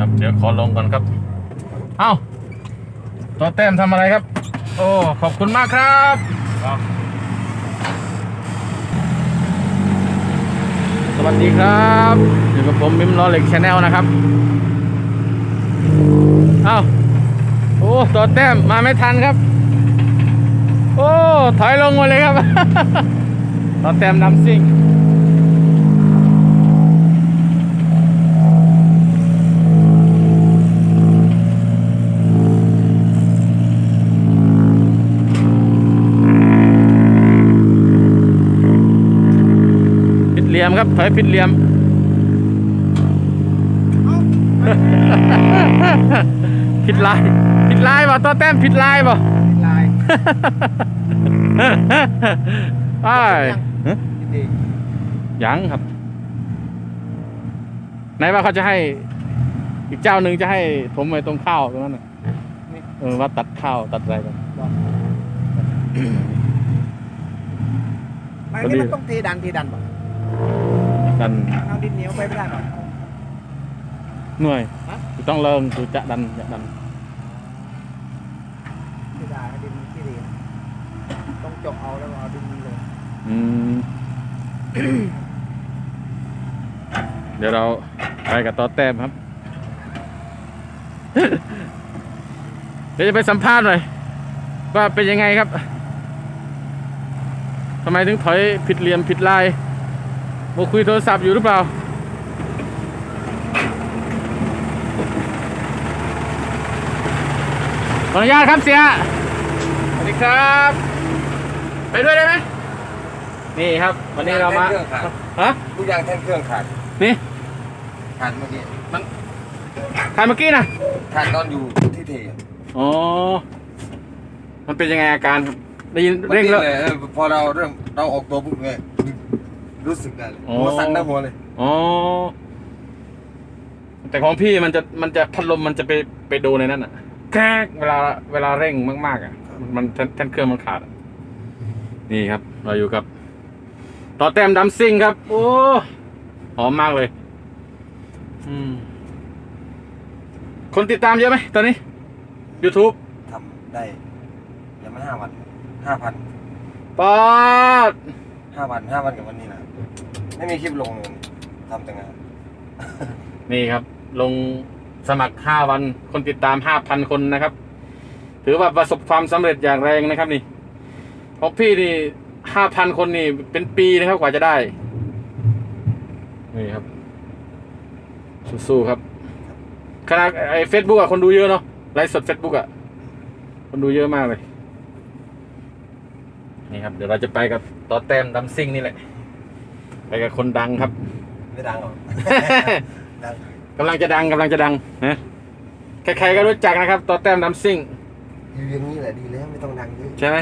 ครับ เดี๋ยวขอลงก่อนครับ เอ้าตัวแต้มทำอะไรครับ โอ้ ขอบคุณมากครับสวัสดีครับอยู่กับผมมิมล้อเหล็กชาแนลนะครับ เอ้า โอ้ตัวแต้มมาไม่ทันครับ โอ้ ถอยลงหมาเลยครับ ตัวแต้มนำซิ่ง ลี่ยมครับ ถอยผิดเหลี่ยม ผิดลาย ผิดลายป่ะตัวแต้มผิดลายป่ะลายไอ้ฮะดียังครับ ไหนว่าเขาจะให้ อีกเจ้าหนึ่งจะให้ผมไปตรงข้าวตรงนั้นน่ะเออว่าตัดข้าวตัดอะไรกันไม่พอดีนี่มันต้องตีดันตีดันป่ะ ดันเอาดินเหนียวไปไม่ได้ป่ะหน่วยฮะต้องเริ่มคือจะดันจะดัน ไม่ได้ดินที่ดีต้องจกเอาแล้วเอาดินลงอืม เดี๋ยวเราไปกับต่อแต้มครับ เดี๋ยวจะไปสัมภาษณ์หน่อยว่าเป็นยังไงครับทำไมถึงถอยผิดเหลี่ยมผิดลาย โมคุยโทรศัพท์อยู่หรือเปล่า ขออนุญาตครับเสีย สวัสดีครับ ไปด้วยได้ไหม นี่ครับ วันนี้เรามา เครื่องขาด ฮะ ทุกอย่างแท่นเครื่องขาด นี่ขาดเมื่อกี้ใครเมื่อกี้นะขาดตอนอยู่ที่เทอ๋อ มันเป็นยังไงอาการครับได้ยินเร่งแล้วมื่อกี้เลยเออพอเราเริ่มเราออกตัวปุ๊บเลย รู้สึกได้เลยอ๋อหัวสั่นทั้งหัวเลย อ๋อ แต่ของพี่มันจะมันจะพัดลมมันจะไปไปโดนในนั้นอะแค่เวลาเวลาเร่งมาก ๆ อะ มันแท่นแท่นเครื่องมันขาดอะนี่ครับ เราอยู่กับ ต่อแต้มดัมซิงครับ โอ้หอมมากเลย อืม คนติดตามเยอะไหมตอนนี้ YouTube ทำได้ยังไม่ห้าวันห้าพัน ปอด ห้าวันห้าวันกับวันนี้นะไม่มีคลิปลงเลยทำแต่งาน นี่ครับ ลงสมัคร5วันคนติดตาม5,000คนนะครับ ถือว่าประสบความสำเร็จอย่างแรงนะครับ นี่ของพี่นี่5,000คนนี่เป็นปีนะครับกว่าจะได้ นี่ครับ สู้ๆครับขนาดไอ้เฟซบุ๊กอะคนดูเยอะเนาะไลฟ์สดเฟซบุ๊กอะคนดูเยอะมากเลย นี่ครับเดี๋ยวเราจะไปกับต่อแต้มดัมซิ่งนี่แหละ ไปกับคนดังครับ ไม่ดังหรอก ดังกำลังจะดังกำลังจะดังนะใครๆก็รู้จักนะครับต่อแต้มน้ำซิ่งอยู่อย่างนี้แหละดีแล้วไม่ต้องดังเยอะใช่ไหม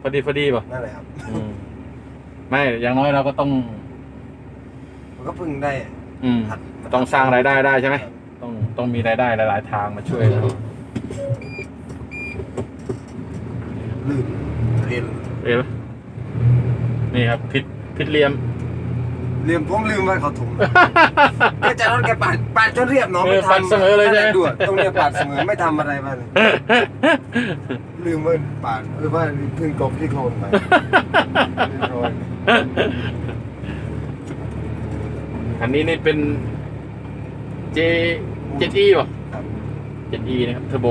พอดีพอดีป่ะนั่นแหละครับ อืมไม่อย่างน้อยเราก็ต้อง มันก็เพึ่งได้อืม หัดต้องสร้างรายได้ได้ใช่ไหม ต้องต้องมีรายได้หลาย ๆ ทางมาช่วยเราลื่นเรียน เอ๋นี่ครับพิษพิษเหลี่ยมลืมผมลืมไว้เขาถุงแกจะรถแกปาดปาดจนเรียบเนาะเอไม่อปัดทำเสมอเลยใช่ไหมนั่นแหะด้วยตรงเนี้ยปาดเสมอไม่ทำอะไรมาเลยลืมว่าปาดเออว่าเพิ่งกบที่โคลนไปที่โคลนอันนี้นี่เป็น J 7 E ป่ะครับ7 E นะครับเทอร์โบ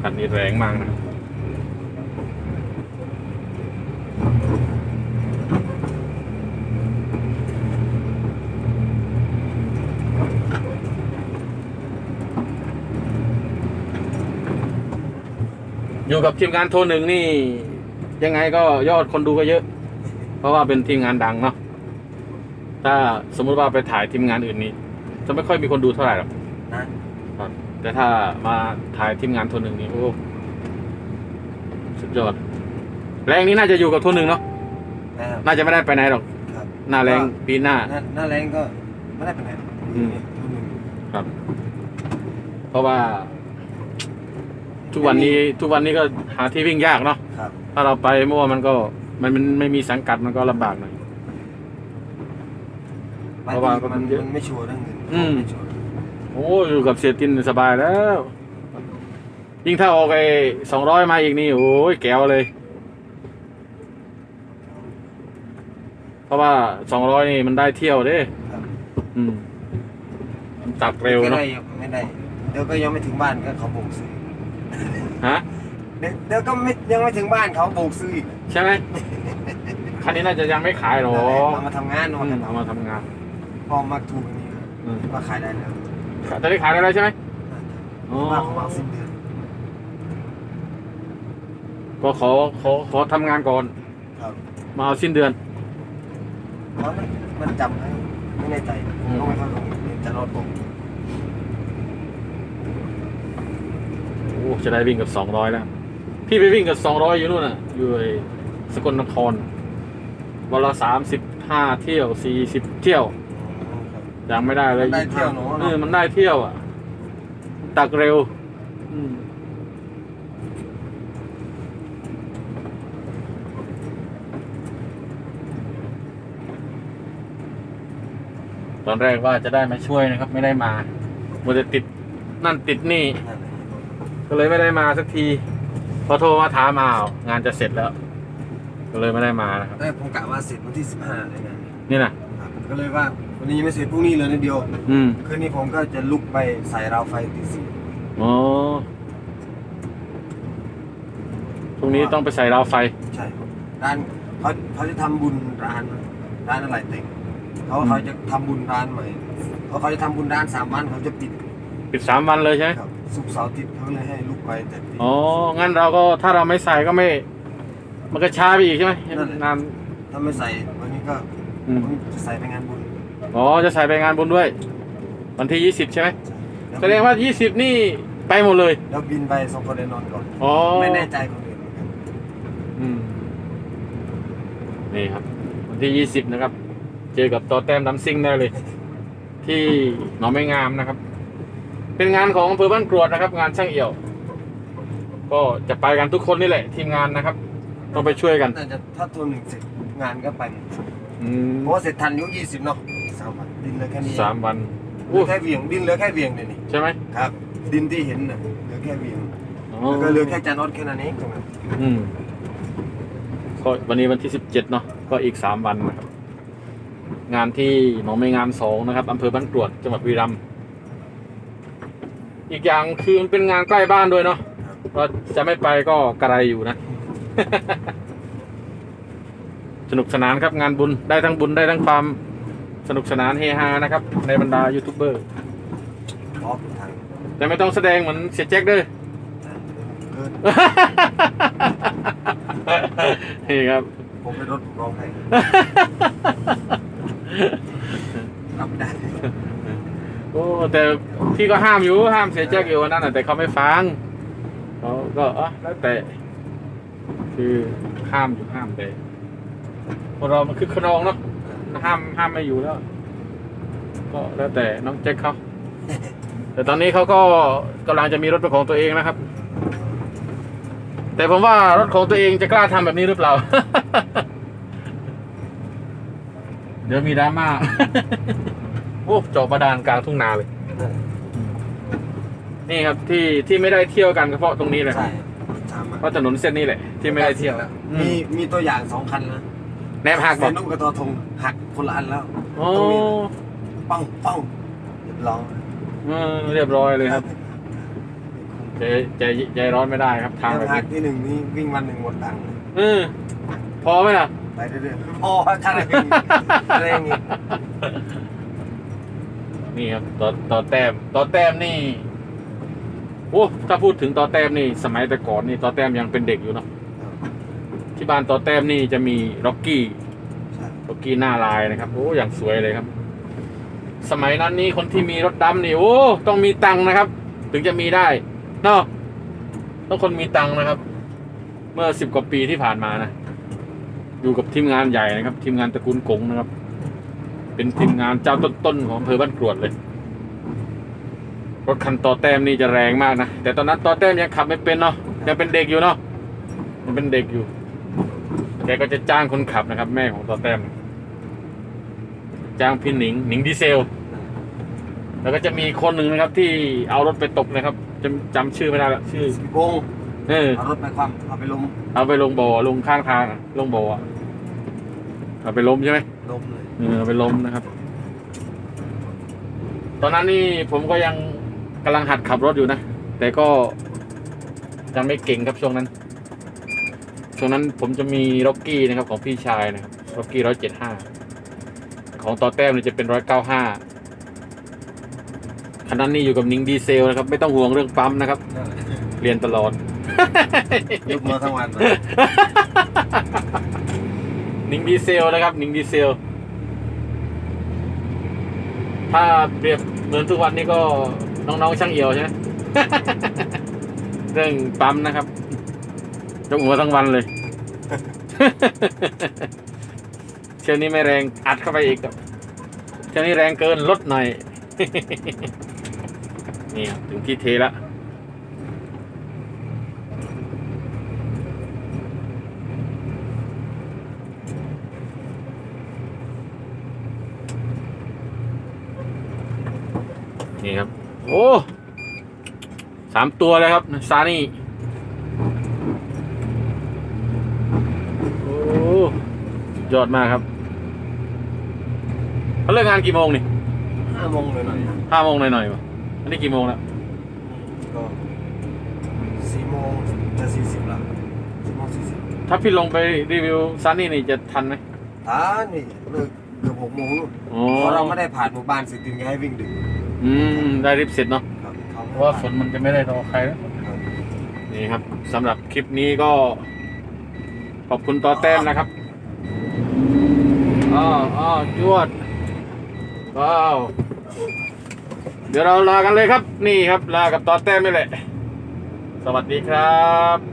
คันนี้แรงมากนะครับ อยู่กับทีมงานโทรหนึ่งนี่ ยังไงก็ยอดคนดูก็เยอะ เพราะว่าเป็นทีมงานดังเนาะถ้าสมมุติว่าไปถ่ายทีมงานอื่นนี่จะไม่ค่อยมีคนดูเท่าไหร่หรอกนะครับแต่ถ้ามาถ่ายทีมงานโทรหนึ่งนี่โอ้สุดยอดแรงนี้น่าจะอยู่กับโทรหนึ่งเนาะนะครับน่าจะไม่ได้ไปไหนหรอกครับหน้าแรงปีหน้า หน้าหน้าแรงก็ไม่ได้ไปไหนอืม ครับ เพราะว่า ทุกวันนี้ทุกวันนี้ก็หาที่วิ่งยากเนาะครับ ถ้าเราไปเมื่อวานมันก็มันมันไม่มีสังกัดมันก็ลำบากหน่อยบางเพราะว่าทีมันมันเยอะมันไม่ชัวร์เรื่องเงินอืมไม่ชัวร์โอ้อยู่กับเสียตินสบายแล้ว ยิ่งถ้าออกไอ้สองร้อยมาอีกนี่โอ้ยแก้วเลย เพราะว่าสองร้อยนี่มันได้เที่ยวเด้ ครับอืมมันตักเร็วไม่เนาะได้ไม่ได้ เดี๋ยวก็ยังไม่ถึงบ้านก็เขาโบกซื้อ ฮะเดี๋ยวเดี๋ยวก็ไม่ยังไม่ถึงบ้านเขาโบกซื้ออีกใช่ไหมคันนี้น่าจะยังไม่ขายหรอเอามาทำงานอืเอามมาทเอามาทำงานำพอมาถูกนี่อืมมาขายได้แล้วตอนนี้ขายได้แล้วใช่ไหมอ๋อว่าของเราสิ้นเดือนก็ขอขอขอทำงานก่อน ครับมาเอาสิ้นเดือน เพราะมันมันจำให้ไม่แน่ใจอืมต้องไปเข้าลงจะรอดผม โอ้ จะได้วิ่งกับสองร้อยแล้ว พี่ไปวิ่งกับสองร้อยอยู่นู่นน่ะ อยู่ไอ้สกลนครวันละสามสิบห้าเที่ยวสี่สิบเที่ยวยังไม่ได้เลยได้เที่ยวหนูเออมันได้เที่ยวอะ ตักเร็ว อืมตอนแรกว่าจะได้มาช่วยนะครับ ไม่ได้มามัวแต่ติดนั่นติดนี่ นั่นแหละ ก็เลยไม่ได้มาสักที พอโทรมาถามอ้าวงานจะเสร็จแล้ว ก็เลยไม่ได้มานะครับแต่ผมกะว่าเสร็จวันที่สิบห้าเลยไงนี่นะครับก็เลยว่าวันนี้ยังไม่เสร็จพรุ่งนี้เลยนิดเดียว อืมคืนนี้ผมก็จะลุกไปใส่ราวไฟตีสี่อ๋อพรุ่งนี้ต้องไปใส่ราวไฟ ใช่ครับร้านเขาเขาจะทำบุญร้านร้านอะไรเต็งเขาอืม เขาจะทำบุญร้านใหม่เขาเขาจะทำบุญร้านสามวันเขาจะปิด ปิดสามวันเลยใช่ไหมครับสุกร์เสาร์อาทิตย์เขาเลยให้ลุกไปแต่ตีอ๋อ งั้นเราก็ถ้าเราไม่ใส่ก็ไม่ มันก็ช้าไปอีกใช่ไหมนั่นแหละงาน ถ้าไม่ใส่วันนี้ก็อืม ผมจะใส่ไปงานบุญอ๋อ จะใส่ไปงานบุญด้วย วันที่ยี่สิบใช่ไหมแล้วแสดงว่ายี่สิบนี่ไปหมดเลย แล้วบินไปสองคนเลยนอนก่อนอ๋อไม่แน่ใจคนอื่นเหมือนกันอืมนี่ครับ วันที่ยี่สิบนะครับ เจอกับต่อแต้มดำซิงได้เลย ที่หนองไม้งามนะครับ เป็นงานของอำเภอบ้านกรวดนะครับ งานช่างเอี่ยว ก็จะไปกันทุกคนนี่แหละทีมงานนะครับต้องไปช่วยกันแต่จะถ้าตัวหนึ่งเสร็จงานก็ไปหมดอืมเพราะว่าเสร็จทันอายุยี่สิบเนาะสามวันดินเหลือแค่นี้สามวันเหลือแค่เวียงดินเหลือแค่เวียงเดี๋ยวนี้ใช่ไหมครับ ดินที่เห็นน่ะเหลือแค่เวียงอ๋อแล้วก็เหลือแค่จานอดแค่นั้นเองตรงนั้นอืมก็วันนี้วันที่สิบเจ็ดเนาะก็อีกสามวันนะครับงานที่หนองไม้งามสองนะครับอำเภอบ้านกรวดจังหวัดบุรีรัมย์ อีกอย่างคือมันเป็นงานใกล้บ้านด้วยเนาะเราจะไม่ไปก็กระไรอยู่นะ สนุกสนานครับงานบุญได้ทั้งบุญได้ทั้งความสนุกสนานเฮฮานะครับ ในบรรดายูทูบเบอร์ออกทางแต่ไม่ต้องแสดงเหมือนเสียแจ็คเด้อเกินนี่ครับ ผมไปรถผมร้องให้รับไม่ได้ โอ้แต่พี่ก็ห้ามอยู่ห้ามเสียแจ็คอยู่วันนั้นนะแต่เขาไม่ฟังเขาก็เออแล้วแต่ คือห้ามอยู่ห้ามแต่คนเรามันคือขนองเนาะห้ามห้ามไม่อยู่แล้ว ก็แล้วแต่น้องแจ็คเขาแต่ตอนนี้เขาก็กำลังจะมีรถเป็นของตัวเองนะครับ แต่ผมว่ารถของตัวเองจะกล้าทำแบบนี้หรือเปล่า เดี๋ยวมีดราม่า โอ้เจาะประดานกลางทุ่งนาเลย นี่ครับที่ที่ไม่ได้เที่ยวกันก็เพราะตรงนี้แหละใช่ถามมาเพราะถนนเส้นนี้แหละที่ไม่ได้เที่ยวอืมีมมีตัวอย่างสองคันนะแนบหักบเซอกนุกกับตัวทงหักคนละอันแล้วโอ้ตรงนี้ป้องป้องเรียบร้อยเออเรียบร้อยเลยครับใจใจใจร้อนไม่ได้ครับทางแบบหันี้กที่หนึ่งนี่วิ่งวันหนึ่งหมดตังค์เลยเออพอไหมล่ะ ไปเรื่อยๆพอค่าอะไรอย่างงี้อะไรอย่างงี้ นี่ครับต่อต่อแต้มต่อแต้มนี่โอ้ถ้าพูดถึงต่อแต้มนี่สมัยแต่ก่อนนี่ต่อแต้มยังเป็นเด็กอยู่เนาะที่บ้านต่อแต้มนี่จะมีร็อกกี้ใช่ร็อกกี้หน้าลายนะครับโอ้อย่างสวยเลยครับ สมัยนั้นนี่คนที่มีรถดำนี่โอ้ต้องมีตังค์นะครับ ถึงจะมีได้เนาะต้องคนมีตังค์นะครับ เมื่อสิบกว่าปีที่ผ่านมานะอยู่กับทีมงานใหญ่นะครับ ทีมงานตระกูลกงนะครับ เป็นทีมงานเจ้าต้นๆของอำเภอบ้านกรวดเลย รถคันต่อแต้มนี่จะแรงมากนะ แต่ตอนนั้นต่อแต้มยังขับไม่เป็นเนาะยังเป็นเด็กอยู่เนาะยังเป็นเด็กอยู่ แกก็จะจ้างคนขับนะครับ แม่ของต่อแต้ม จ้างพี่หนิง หนิงดีเซล แล้วก็จะมีคนหนึ่งนะครับ ที่เอารถไปตกนะครับจำจำชื่อไม่ได้ละชื่อวงเออ เอารถไปความเอาไปล้มเอาไปลงบ่อลงข้างทางอะลงบ่ออะ เอาไปล้มใช่ไหมล้มเลยเออเอาไปล้มนะครับ ตอนนั้นนี่ผมก็ยังกำลังหัดขับรถอยู่นะ แต่ก็ยังไม่เก่งครับช่วงนั้น ช่วงนั้นผมจะมีร็อกกี้นะครับของพี่ชายนะครับร็อกกี้ร้อยเจ็ดห้าของต่อแต้มเนี่ยจะเป็นร้อยเก้าห้าคันนั้นนี่อยู่กับนิงดีเซลนะครับ ไม่ต้องห่วงเรื่องปั๊มนะครับนั่นแหละเรียนตลอด ยุบมาทั้งวันนะนิงดีเซลนะครับนิงดีเซล ถ้าเปรียบเหมือนทุกวันนี้ก็น้องๆช่างเอียวใช่ไหมเรื่องปั๊มนะครับยกหัวทั้งวันเลยเชื่อนี้ไม่แรงอัดเข้าไปอีกครับเชื่อนี้แรงเกินลดหน่อยนี่ถึงที่เทแล้ว นี่ครับ โอ้สามตัวเลยครับซานี่โอ้สุดยอดมากครับเขาเลิกงานกี่โมงนี่ห้าโมงหน่อยๆนะห้าโมงหน่อยๆวะอันนี้กี่โมงแล้วก็สี่โมงจะสี่สิบละสี่โมงสี่สิบถ้าพี่ลงไปรีวิวซานี่นี่จะทันไหมตานี่เลิกเกือบหกโมงนู่นอ๋อเพราะเราไม่ได้ผ่านหมู่บ้านสิตินก็ให้วิ่งดึก อืมได้รีบเสร็จเนาะครับเขาเพราะว่าฝนมันจะไม่ได้รอใครนะครับนี่ครับสำหรับคลิปนี้ก็ ขอบคุณต่อแต้มนะครับอ้าวอ้าวจวดว้าวเดี๋ยวเราลากันเลยครับ นี่ครับ ลากับต่อแต้มนี่แหละ สวัสดีครับ